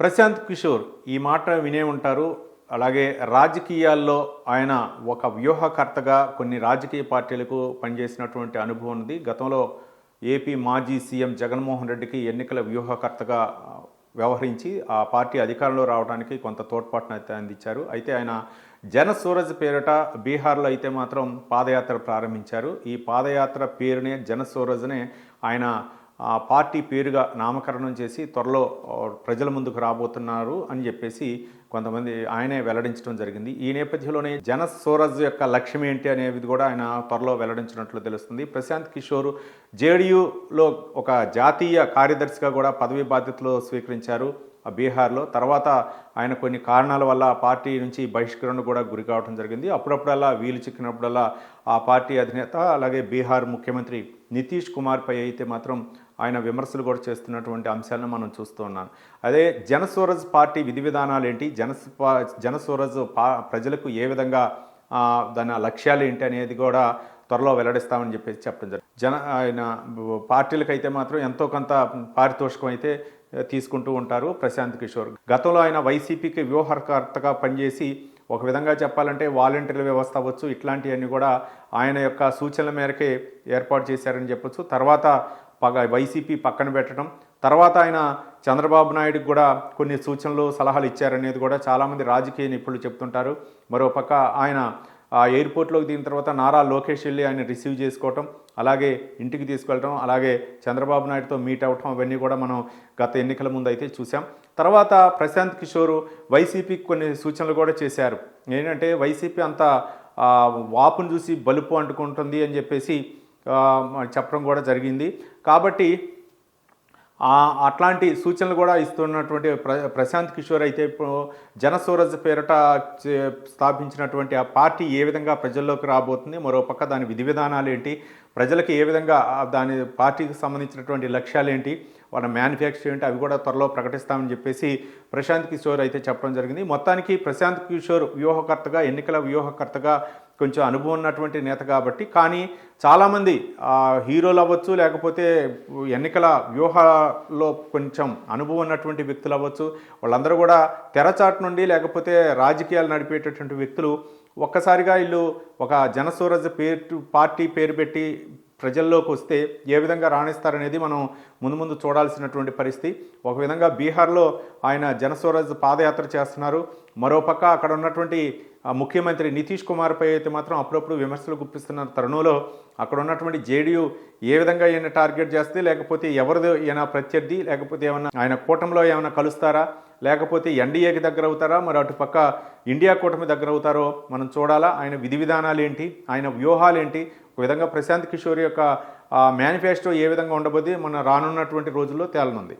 ప్రశాంత్ కిషోర్ ఈ మాట వినే ఉంటారు. అలాగే రాజకీయాల్లో ఆయన ఒక వ్యూహకర్తగా కొన్ని రాజకీయ పార్టీలకు పనిచేసినటువంటి అనుభవం ఉంది. గతంలో ఏపీ మాజీ సీఎం జగన్మోహన్ రెడ్డికి ఎన్నికల వ్యూహకర్తగా వ్యవహరించి ఆ పార్టీ అధికారంలో రావడానికి కొంత తోడ్పాటును అయితే అందించారు. అయితే ఆయన జన సూరజ్ పేరిట బీహార్లో అయితే మాత్రం పాదయాత్ర ప్రారంభించారు. ఈ పాదయాత్ర పేరునే జన సూరజ్నే ఆయన ఆ పార్టీ పేరుగా నామకరణం చేసి త్వరలో ప్రజల ముందుకు రాబోతున్నారు అని చెప్పేసి కొంతమంది ఆయనే వెల్లడించడం జరిగింది. ఈ నేపథ్యంలోనే జన స్వరాజ్ యొక్క లక్ష్యం ఏంటి అనేది కూడా ఆయన త్వరలో వెల్లడించినట్లు తెలుస్తుంది. ప్రశాంత్ కిషోర్ జేడీయూలో ఒక జాతీయ కార్యదర్శిగా కూడా పదవి బాధ్యతలు స్వీకరించారు. బీహార్లో. తర్వాత ఆయన కొన్ని కారణాల వల్ల ఆ పార్టీ నుంచి బహిష్కరణ కూడా గురి కావడం జరిగింది. అప్పుడప్పుడల్లా వీలు చిక్కినప్పుడల్లా ఆ పార్టీ అధినేత అలాగే బీహార్ ముఖ్యమంత్రి నితీష్ కుమార్పై అయితే మాత్రం ఆయన విమర్శలు కూడా చేస్తున్నటువంటి అంశాలను మనం చూస్తూ ఉన్నాం. అదే జనస్వరజ్ పార్టీ విధి విధానాలు ఏంటి జన జనస్వరజ్ పా ప్రజలకు ఏ విధంగా దాని లక్ష్యాలు ఏంటి అనేది కూడా త్వరలో వెల్లడిస్తామని చెప్పేసి చెప్పడం జరిగింది జన ఆయన పార్టీలకైతే మాత్రం ఎంతో కొంత పారితోషికం అయితే తీసుకుంటూ ఉంటారు ప్రశాంత్ కిషోర్. గతంలో ఆయన వైసీపీకి వ్యూహకర్తగా పనిచేసి ఒక విధంగా చెప్పాలంటే వాలంటీర్ల వ్యవస్థ అవ్వచ్చు ఇట్లాంటివన్నీ కూడా ఆయన యొక్క సూచనల మేరకే ఏర్పాటు చేశారని చెప్పొచ్చు. తర్వాత పగ వైసీపీ పక్కన పెట్టడం తర్వాత ఆయన చంద్రబాబు నాయుడుకి కూడా కొన్ని సూచనలు సలహాలు ఇచ్చారనేది కూడా చాలామంది రాజకీయ నిపుణులు చెప్తుంటారు. మరోపక్క ఆయన ఆ ఎయిర్పోర్ట్లోకి దిగిన తర్వాత నారా లోకేష్ వెళ్ళి ఆయన రిసీవ్ చేసుకోవటం అలాగే ఇంటికి తీసుకెళ్ళటం అలాగే చంద్రబాబు నాయుడుతో మీట్ అవటం అవన్నీ కూడా మనం గత ఎన్నికల ముందు అయితే చూసాం. తర్వాత ప్రశాంత్ కిషోర్ వైసీపీకి కొన్ని సూచనలు కూడా చేశారు. ఏంటంటే వైసీపీ అంత వాపును చూసి బలుపు అంటుకుంటుంది అని చెప్పేసి చెప్పడం కూడా జరిగింది. కాబట్టి అట్లాంటి సూచనలు కూడా ఇస్తున్నటువంటి ప్ర ప్రశాంత్ కిషోర్ అయితే ఇప్పుడు జనస్వరజ్ పేరట స్థాపించినటువంటి ఆ పార్టీ ఏ విధంగా ప్రజల్లోకి రాబోతుంది మరోపక్క దాని విధి విధానాలు ఏంటి ప్రజలకు ఏ విధంగా దాని పార్టీకి సంబంధించినటువంటి లక్ష్యాలు ఏంటి వాళ్ళ మ్యానుఫ్యాక్చర్ ఏంటి అవి కూడా త్వరలో ప్రకటిస్తామని చెప్పేసి ప్రశాంత్ కిషోర్ అయితే చెప్పడం జరిగింది. మొత్తానికి ప్రశాంత్ కిషోర్ వ్యూహకర్తగా ఎన్నికల వ్యూహకర్తగా కొంచెం అనుభవం ఉన్నటువంటి నేత కాబట్టి. కానీ చాలామంది హీరోలు అవ్వచ్చు లేకపోతే ఎన్నికల వ్యూహాలో కొంచెం అనుభవం ఉన్నటువంటి వ్యక్తులు అవ్వచ్చు. వాళ్ళందరూ కూడా తెరచాటు నుండి లేకపోతే రాజకీయాలు నడిపేటటువంటి వ్యక్తులు. ఒక్కసారిగా వీళ్ళు ఒక జనసూరజ్ పేరు పార్టీ పేరు పెట్టి ప్రజల్లోకి వస్తే ఏ విధంగా రాణిస్తారనేది మనం ముందు ముందు చూడాల్సినటువంటి పరిస్థితి. ఒక విధంగా బీహార్లో ఆయన జనస్వరాజ్ పాదయాత్ర చేస్తున్నారు. మరోపక్క అక్కడ ఉన్నటువంటి ముఖ్యమంత్రి నితీష్ కుమార్పై అయితే మాత్రం అప్పుడప్పుడు విమర్శలు గుప్పిస్తున్న తరుణంలో అక్కడ ఉన్నటువంటి జేడీయూ ఏ విధంగా ఈయన టార్గెట్ చేస్తే లేకపోతే ఎవరిది ఈయన ప్రత్యర్థి? లేకపోతే ఏమన్నా ఆయన కూటమిలో ఏమైనా కలుస్తారా? లేకపోతే ఎన్డీఏకి దగ్గర అవుతారా? మరి అటుపక్క ఇండియా కూటమి దగ్గర అవుతారో మనం చూడాలా? ఆయన విధి విధానాలు ఏంటి? ఆయన వ్యూహాలు ఏంటి? ఒక విధంగా ప్రశాంత్ కిషోర్ యొక్క మేనిఫెస్టో ఏ విధంగా ఉండబోద్ది? మన రానున్నటువంటి రోజుల్లో తేలనుంది.